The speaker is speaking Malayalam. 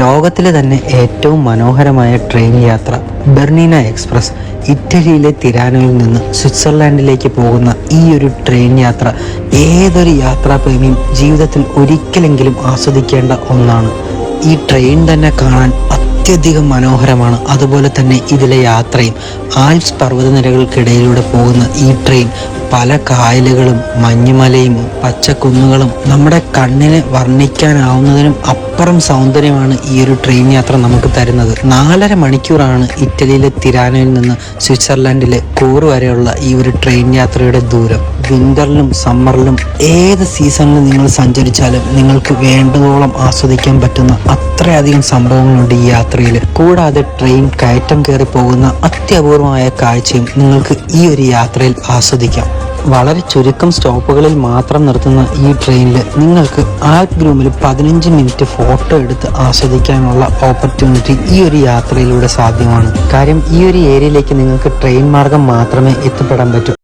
ലോകത്തിലെ തന്നെ ഏറ്റവും മനോഹരമായ ട്രെയിൻ യാത്ര ബെർണീന എക്സ്പ്രസ് ഇറ്റലിയിലെ തിരാനയിൽ നിന്ന് സ്വിറ്റ്സർലാൻഡിലേക്ക് പോകുന്ന ഈ ഒരു ട്രെയിൻ യാത്ര ഏതൊരു യാത്രാപ്രേമിയും ജീവിതത്തിൽ ഒരിക്കലെങ്കിലും ആസ്വദിക്കേണ്ട ഒന്നാണ്. ഈ ട്രെയിൻ തന്നെ കാണാൻ അത്യധികം മനോഹരമാണ്. അതുപോലെ തന്നെ ഇതിലെ യാത്രയും ആൽപ്സ് പർവതനിരകൾക്കിടയിലൂടെ പോകുന്ന ഈ ട്രെയിൻ പല കായലുകളും മഞ്ഞുമലയും പച്ചക്കുന്നുകളും നമ്മുടെ കണ്ണിന് വർണിക്കാനാവുന്നതിനും അപ്പുറം സൗന്ദര്യമാണ് ഈ ഒരു ട്രെയിൻ യാത്ര നമുക്ക് തരുന്നത്. നാലര മണിക്കൂറാണ് ഇറ്റലിയിലെ തിരാനോയിൽ നിന്ന് സ്വിറ്റ്സർലാൻഡിലെ കൂറ് വരെയുള്ള ഈ ഒരു ട്രെയിൻ യാത്രയുടെ ദൂരം. വിന്ററിലും സമ്മറിലും ഏത് സീസണിലും നിങ്ങൾ സഞ്ചരിച്ചാലും നിങ്ങൾക്ക് വേണ്ടതോളം ആസ്വദിക്കാൻ പറ്റുന്ന അത്രയധികം സംഭവങ്ങളുണ്ട് ഈ യാത്രയിൽ. കൂടാതെ ട്രെയിൻ കയറ്റം കയറി പോകുന്ന അത്യപൂർവമായ കാഴ്ചയും നിങ്ങൾക്ക് ഈ ഒരു യാത്രയിൽ ആസ്വദിക്കാം. വളരെ ചുരുക്കം സ്റ്റോപ്പുകളിൽ മാത്രം നിർത്തുന്ന ഈ ട്രെയിനിൽ നിങ്ങൾക്ക് ആൽപ് ഗ്രൂമിൽ പതിനഞ്ച് മിനിറ്റ് ഫോട്ടോ എടുത്ത് ആസ്വദിക്കാനുള്ള ഓപ്പർച്യൂണിറ്റി ഈ ഒരു യാത്രയിലൂടെ സാധ്യമാണ്. കാര്യം ഈ ഒരു ഏരിയയിലേക്ക് നിങ്ങൾക്ക് ട്രെയിൻ മാർഗം മാത്രമേ എത്തിപ്പെടാൻ പറ്റൂ.